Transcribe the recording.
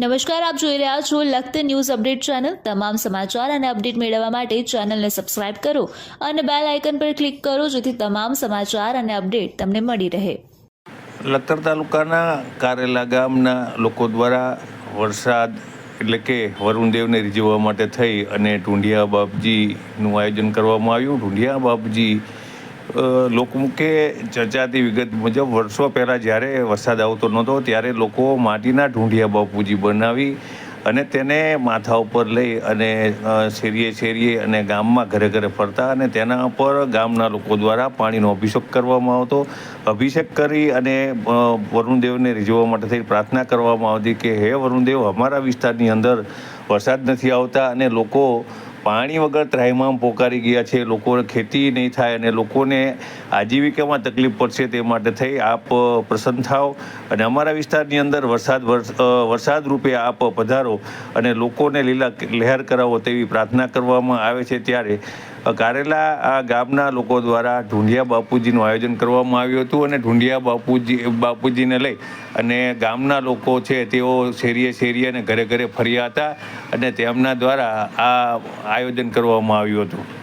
નમસ્કાર, આપ જોઈ રહ્યા છો લખત ન્યૂઝ અપડેટ ચેનલ. તમામ સમાચાર અને અપડેટ મેળવવા માટે ચેનલને સબસ્ક્રાઇબ કરો અને બેલ આઇકન પર ક્લિક કરો જેથી તમામ સમાચાર અને અપડેટ તમને મળી રહે. લખતર તાલુકાના કારેલા ગામના લોકો દ્વારા વરસાદ એટલે કે વરુણદેવને રીઝવવા માટે થઈ અને ઢૂંઢિયા બાપજીનું આયોજન કરવામાં આવ્યું. ઢૂંઢિયા બાપજી લોકમુખે ચર્ચાતી વિગત મુજબ વર્ષો પહેલાં જ્યારે વરસાદ આવતો નહોતો, ત્યારે લોકો માટીના ઢૂંઢિયા બાપુજી બનાવી અને તેને માથા ઉપર લઈ અને શેરીએ શેરીએ અને ગામમાં ઘરે ઘરે ફરતા અને તેના પર ગામના લોકો દ્વારા પાણીનો અભિષેક કરવામાં આવતો. અભિષેક કરી અને વરુણદેવને રીઝવવા માટે થઈ પ્રાર્થના કરવામાં આવતી કે, હે વરુણદેવ, અમારા વિસ્તારની અંદર વરસાદ નથી આવતા અને લોકો પાણી વગર ત્રાહિમામ પોકારી ગયા છે. લોકો ખેતી નહીં થાય અને લોકોને આજીવિકામાં તકલીફ પડશે તે માટે થઈ આપ પ્રસન્ન થાઓ. અને અમારા વિસ્તારની અંદર વરસાદ વરસ- વરસાદ રૂપે આપ પધારો અને લોકોને લીલા લહેર કરાવો તેવી પ્રાર્થના કરવામાં આવે છે ત્યારે કારેલા, આ ગામના લોકો દ્વારા ઢુંઢિયા બાપુજીનું આયોજન કરવામાં આવ્યું હતું અને ઢુંઢિયા બાપુજી, બાપુજીને લઈ અને ગામના લોકો છે તેઓ શેરીએ શેરીએ અને ઘરે ઘરે ફર્યા હતા. અને તેમના દ્વારા આ આયોજન કરવામાં આવ્યું હતું.